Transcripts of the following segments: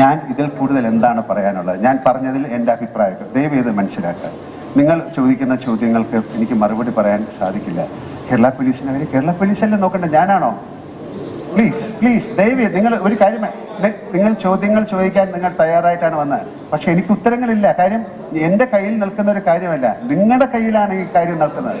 ഞാൻ ഇതിൽ കൂടുതൽ എന്താണ് പറയാനുള്ളത്? ഞാൻ പറഞ്ഞതിൽ എന്റെ അഭിപ്രായം ദയവേത് മനസ്സിലാക്കുക. നിങ്ങൾ ചോദിക്കുന്ന ചോദ്യങ്ങൾക്ക് എനിക്ക് മറുപടി പറയാൻ സാധിക്കില്ല. കേരള പോലീസിനെ കാര്യം കേരള പോലീസല്ലേ നോക്കണ്ട? ഞാനാണോ? പ്ലീസ് പ്ലീസ് ദയവേ നിങ്ങൾ ഒരു കാര്യം നിങ്ങൾ ചോദ്യങ്ങൾ ചോദിക്കാൻ നിങ്ങൾ തയ്യാറായിട്ടാണ് വന്നത്. പക്ഷെ എനിക്ക് ഉത്തരങ്ങളില്ല. കാര്യം എന്റെ കയ്യിൽ നിൽക്കുന്ന ഒരു കാര്യമല്ല. നിങ്ങളുടെ കയ്യിലാണ് ഈ കാര്യം നിൽക്കുന്നത്.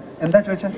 എന്താ ചോദിച്ചത്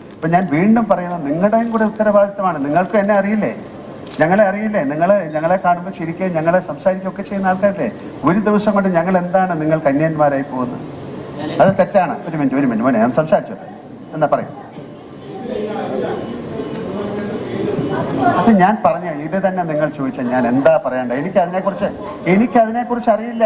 ഇപ്പൊ ഞാൻ വീണ്ടും പറയുന്നത് നിങ്ങളുടെയും കൂടെ ഉത്തരവാദിത്തമാണ് നിങ്ങൾക്ക് എന്നെ അറിയില്ലേ? ഞങ്ങളെ അറിയില്ലേ? നിങ്ങൾ ഞങ്ങളെ കാണുമ്പോൾ ശരിക്കും ഞങ്ങളെ സംസാരിക്കുകയൊക്കെ ചെയ്യുന്ന ആൾക്കാരല്ലേ? ഒരു ദിവസം കൊണ്ട് ഞങ്ങൾ എന്താണ് നിങ്ങൾ കന്യന്മാരായി പോകുന്നത്? അത് തെറ്റാണ്. ഒരു മിനിറ്റ് ഒരു മിനിറ്റ്. മോനെ ഞാൻ സംസാരിച്ചോട്ടെ എന്നാ പറയും. അത് ഞാൻ പറഞ്ഞ ഇത് തന്നെ നിങ്ങൾ ചോദിച്ച ഞാൻ എന്താ പറയണ്ട എനിക്ക് അതിനെക്കുറിച്ച് എനിക്ക് അതിനെക്കുറിച്ച് അറിയില്ല.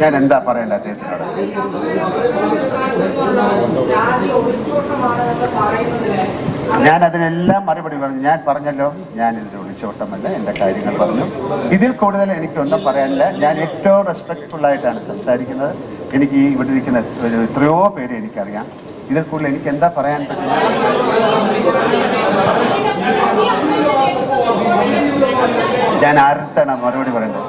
ഞാൻ എന്താ പറയേണ്ടത് അദ്ദേഹത്തിനോട്? ഞാൻ അതിനെല്ലാം മറുപടി പറഞ്ഞു. ഞാൻ പറഞ്ഞല്ലോ ഞാൻ ഇതിൽ ഒളിച്ചോട്ടമല്ല എന്റെ കാര്യങ്ങൾ പറഞ്ഞു. ഇതിൽ കൂടുതൽ എനിക്കൊന്നും പറയാനില്ല. ഞാൻ ഏറ്റവും റെസ്പെക്ട്ഫുൾ ആയിട്ടാണ് സംസാരിക്കുന്നത്. എനിക്ക് ഇവിടെ ഇരിക്കുന്ന എത്രയോ പേര് എനിക്കറിയാം. ഇതിൽ കൂടുതൽ എനിക്ക് എന്താ പറയാൻ പറ്റില്ല ഞാൻ ആർക്കാണ് മറുപടി പറയേണ്ടത്?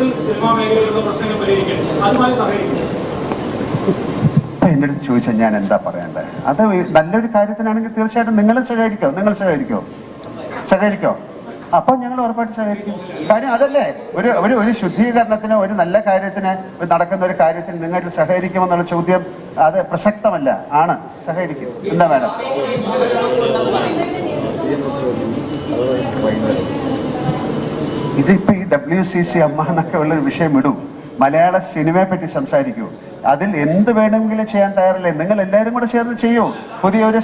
മൊത്തത്തിൽ സിനിമാ മേഖലയിലുള്ള പ്രശ്നങ്ങൾ പരിഹരിക്കാൻ അതുമായി സഹകരിക്കും. ചോദിച്ചാൽ ഞാൻ എന്താ പറയണ്ടേ അത് നല്ലൊരു കാര്യത്തിനാണെങ്കിൽ തീർച്ചയായിട്ടും നിങ്ങളും സഹകരിക്കോ നിങ്ങൾ സഹകരിക്കോ? സഹകരിക്കോ? അപ്പോൾ ഞങ്ങൾ ഉറപ്പായിട്ട് സഹകരിക്കും. കാര്യം അതല്ലേ? ഒരു ഒരു ഒരു ശുദ്ധീകരണത്തിന് ഒരു നല്ല കാര്യത്തിന് നടക്കുന്ന ഒരു കാര്യത്തിന് നിങ്ങൾ സഹകരിക്കുമെന്നുള്ള ചോദ്യം അത് പ്രസക്തമല്ല. ആണ്. സഹകരിക്കും. എന്താ മാഡം? ഇതിപ്പോ ഡബ്ല്യു സി സി അമ്മ എന്നൊക്കെ ഉള്ളൊരു വിഷയം ഇടൂ. മലയാള സിനിമയെ പറ്റി സംസാരിക്കൂ. അതിൽ എന്ത് വേണമെങ്കിലും ചെയ്യാൻ തയ്യാറല്ലേ? നിങ്ങൾ എല്ലാവരും കൂടെ ചേർന്ന് ചെയ്യൂ. പുതിയ ഒരു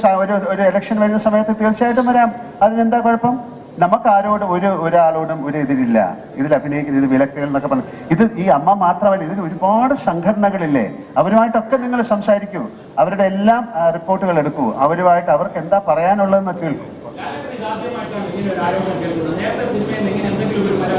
ഒരു എലക്ഷൻ വരുന്ന സമയത്ത് തീർച്ചയായിട്ടും വരാം. അതിനെന്താ കുഴപ്പം? നമുക്ക് ആരോടും ഒരു ഒരാളോടും ഒരു ഇതിലില്ല. ഇതിൽ അഭിനയിക്കുന്ന ഇത് വിലക്കുകൾ എന്നൊക്കെ പറഞ്ഞു ഇത് ഈ അമ്മ മാത്രമല്ല ഇതിൽ ഒരുപാട് സംഘടനകളില്ലേ? അവരുമായിട്ടൊക്കെ നിങ്ങൾ സംസാരിക്കൂ. അവരുടെ എല്ലാം റിപ്പോർട്ടുകൾ എടുക്കൂ. അവരുമായിട്ട് അവർക്ക് എന്താ പറയാനുള്ളതെന്ന് കേൾക്കൂ.